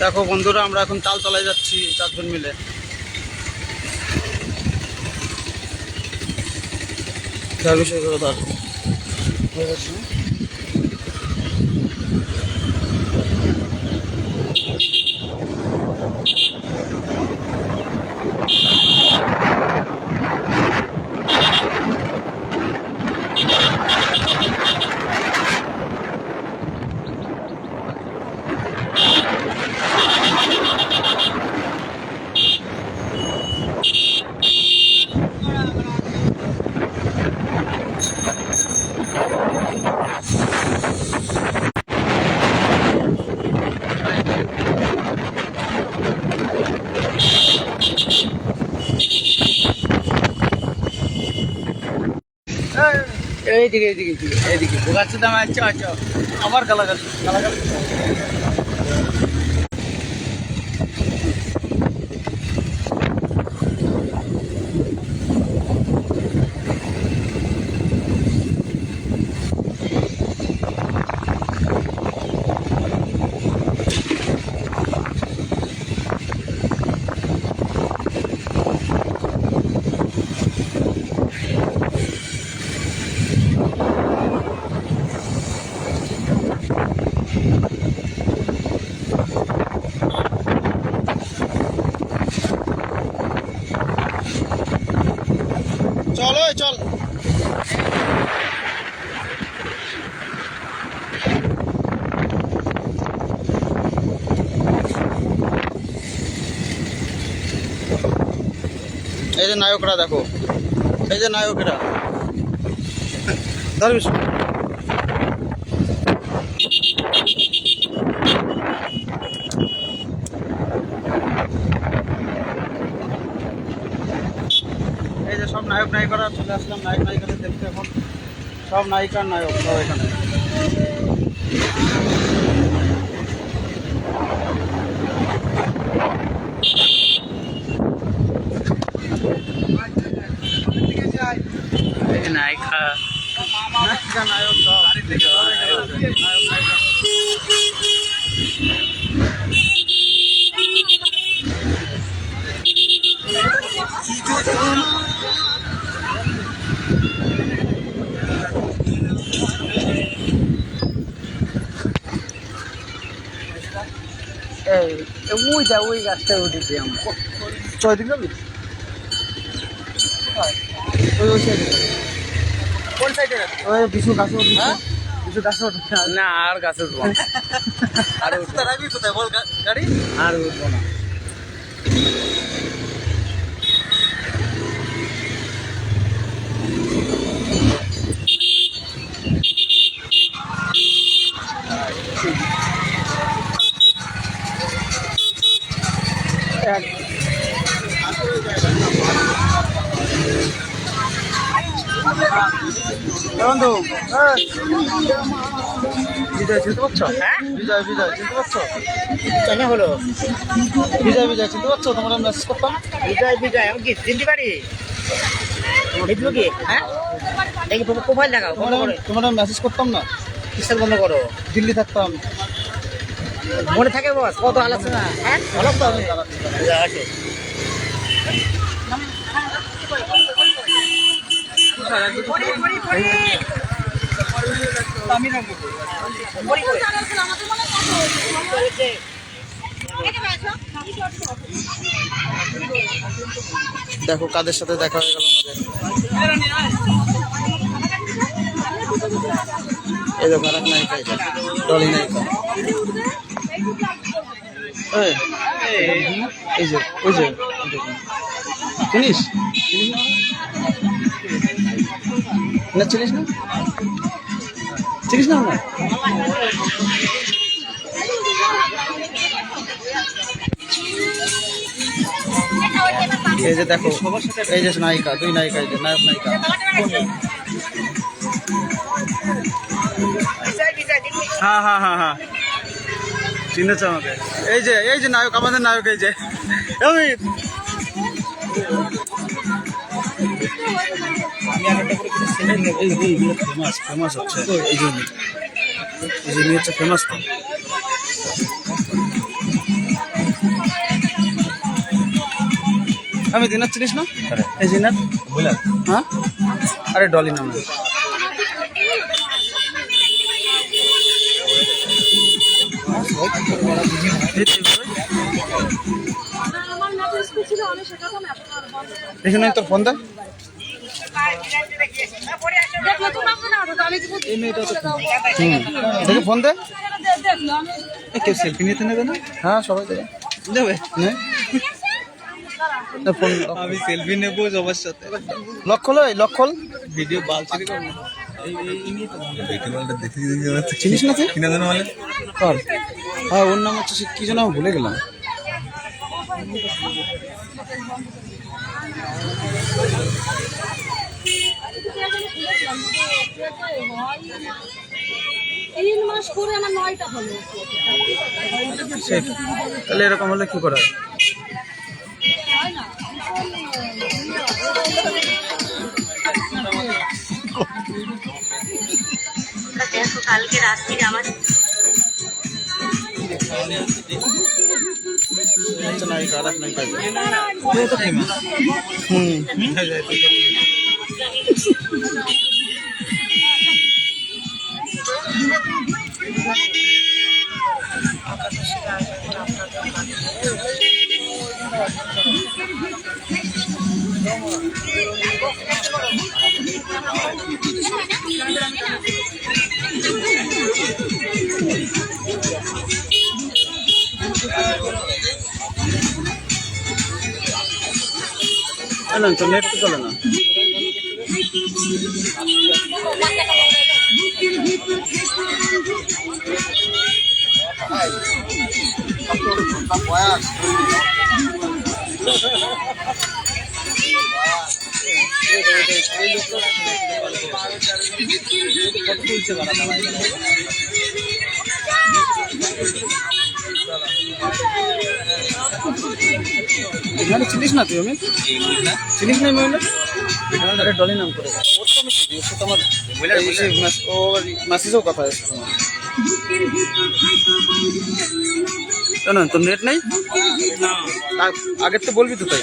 দেখো বন্ধুরা আমরা এখন চাল তলায় যাচ্ছি চারজন মিলে। তার হয়ে গেছে না? এইদিকে এইদিকে এইদিকে বোকাচ্ছে দাম আচ্ছা আচ্ছা। আবার গালাগালি গালাগালি। নায়করা দেখো। এই যে নায়কেরা। ধরবিস এই যে সব নায়ক নায়িকারা চলে আসলাম। নায়ক নায়িকাদের দেখতে এখন। সব নায়িকার নায়ক সব এখানে নায়িকা নায়িকা নায়ক সব নায়ক নায়িকা এই ওইটা ওই গাছটা উঠেছি আমরা। ছয় দিন যাবি ওই ওই সাইডে। ওই বিশু গাছ বিশু গাছ না আর গাছে উঠবো না। আর উঠবো না। রাখবি কোথায় বল গাড়ি আর উঠবো না বন্ধু। হ্যাঁ বিজয় চিনতে পারছ? বিজয় বিজয় চিনতে পারছ? কেন হলো? বিজয় বিজয় চিনতে পারছ? তোমরা মেসেজ করতাম? বিজয় বিজয় আমি কি চিনতে পারি? দেখব কি? হ্যাঁ? দেখি প্রোফাইল দেখাও তোমরা মেসেজ করতাম না? কিসের বন্ধ করো? দিল্লি থাকতাম। মনে থাকে বস কত আলোচনা হ্যাঁ? ভালো তো। আমি আছে। দেখো কাদের সাথে দেখা হয়ে গেল আমাদের। এই দেখো আরেক নায়িকা এটা এই, যে ওই যে। চিনিস চিনিস না? চিনিস না? চিনিস না আমরা এই যে দেখো, এই যে নায়িকা, দুই নায়িকা, এই যে নায়ক নায়িকা। হ্যাঁ হ্যাঁ হ্যাঁ হ্যাঁ। চিনেছে আমাকে। এই যে এই যে নায়ক, আমাদের নায়ক এই যে। ফেমাস এই এই হচ্ছে। ফেমাস আমি দিনার চিনিস না? এই জিনার হ্যাঁ? আরে ডলি নাম দেখুন তোর ফোন দেয় ফোন দে। কেউ সেলফি নিতে নেবে না? হ্যাঁ সবাই দেবে। দেবে? ফোন আমি সেলফি নেব সবার সাথে লক খোলো এই লক খোল। ভিডিও বালছিরি করব। চিনিস না তুই? বলে। হ্যাঁ ওর নাম হচ্ছে কি যেন ভুলে গেলাম। তিন মাস করে আমার নয়টা হলো। তাহলে এরকম হলে কি করা? দেখো কালকে রাত্রিরে আমার হুম। না তো নেট তো চলে না। এখানে চিনিস না তুই আমি চিনিস না মহিলা ডলি নাম করে। ওর তো আমি চিনি, ওর সাথে আমার এই ও মেসেজেও কথা এসছে তোমার। কেন তোর নেট নেই? আগের তো বলবি তো তাই।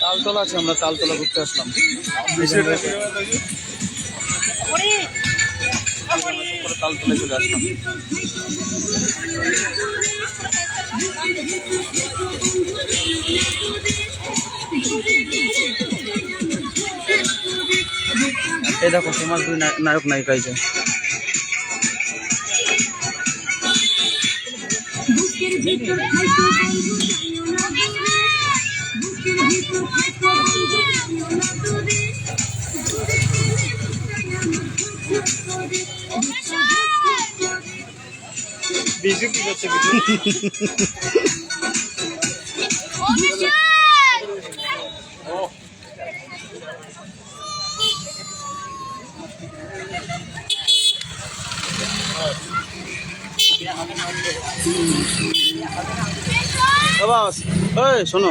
তালতলা আছে আমরা তালতলা ঘুরতে আসলাম। পরে তালতলায় চলে আসলাম। এই দেখো তোমার দুই নায়- নায়ক নায়িকা এই যে। বিজু কি করছে বাস এই শোনো।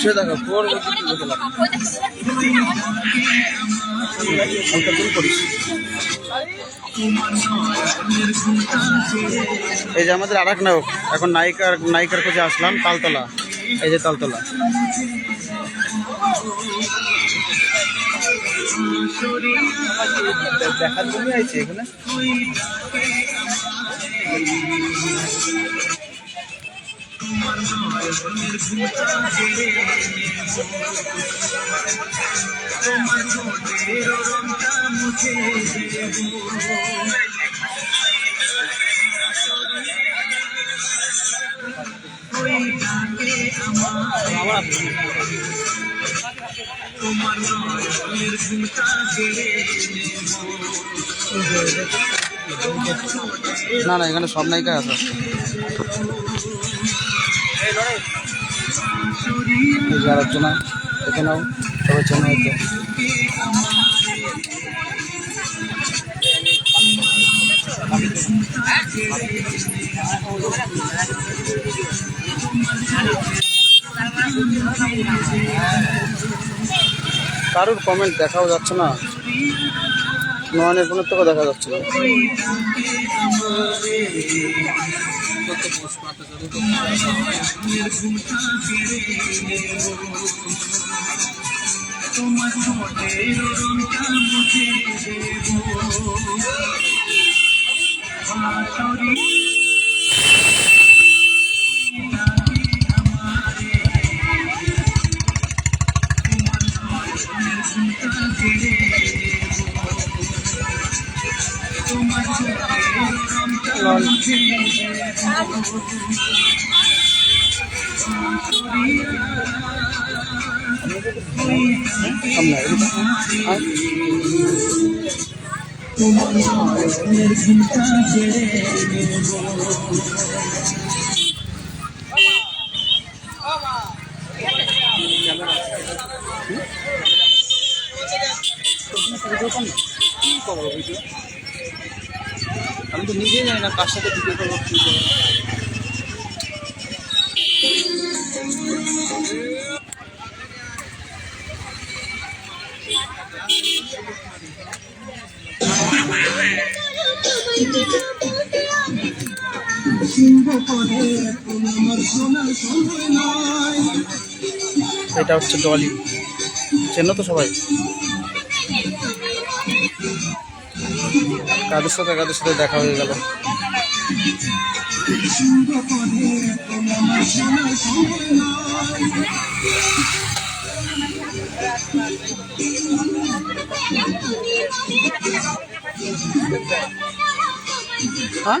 সে দেখো এই যে আমাদের আর এক নায়ক, এখন নায়িকার নায়িকার খোঁজে আসলাম, তালতলা। এই যে তালতলা। দেখার জন্য আইছে এখানে। না না এখানে সব নায়িকা আছে। আরেকজনা এখানেও সবাই চেনা হয়তো। কারোর কমেন্ট দেখাও যাচ্ছে না। নয়নের ফোনের থেকেও দেখা যাচ্ছে না। সামনে এদিকে। আয়। আমি তো নিজেই জানি না কার সাথে ভিডিও করব, কি এটা হচ্ছে ডলি চেনো তো সবাই? কাদের সাথে কাদের সাথে দেখা হয়ে গেল। হ্যাঁ?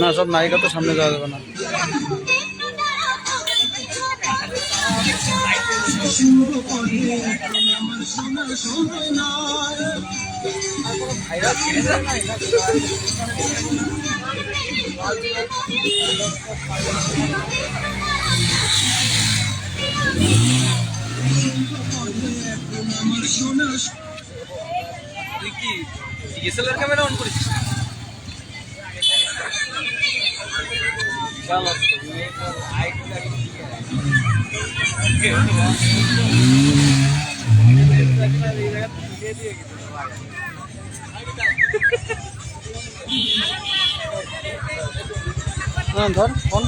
না সব নায়িকা তো সামনে যাওয়া যাবে না। তুই কি ডিএসএলআর ক্যামেরা অন করেছিস? ধর ফোন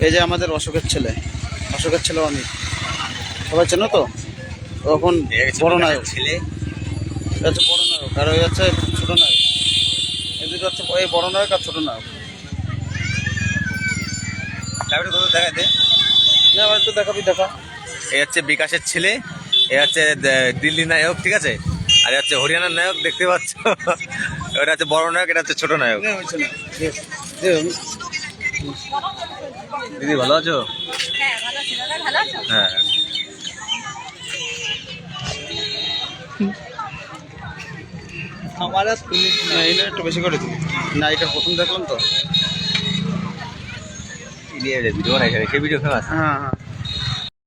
এই যে আমাদের অশোকের ছেলে অশোকের ছেলে অমিত সবাই চেনো তো? ও এখন বড় নায়ক। ছেলে এ হচ্ছে বড় নায়ক আর ওই হচ্ছে ছোট নায়ক। এই দুটো হচ্ছে এই বড় নায়ক আর ছোট নায়ক। তারপরে কত দেখাতে না আমার একটু দেখাবি দেখা। এই হচ্ছে বিকাশের ছেলে এ হচ্ছে দিল্লি নায়ক ঠিক আছে? আর এ হচ্ছে হরিয়ানার নায়ক দেখতে পাচ্ছ? ওটা হচ্ছে বড় নায়ক এটা হচ্ছে ছোট নায়ক। দিদি ভালো আছো? হ্যাঁ। আমার একটু বেশি করে দিবি। না এটা প্রথম দেখলাম তো। ভিডিও ভিডিও খেলা হ্যাঁ হ্যাঁ।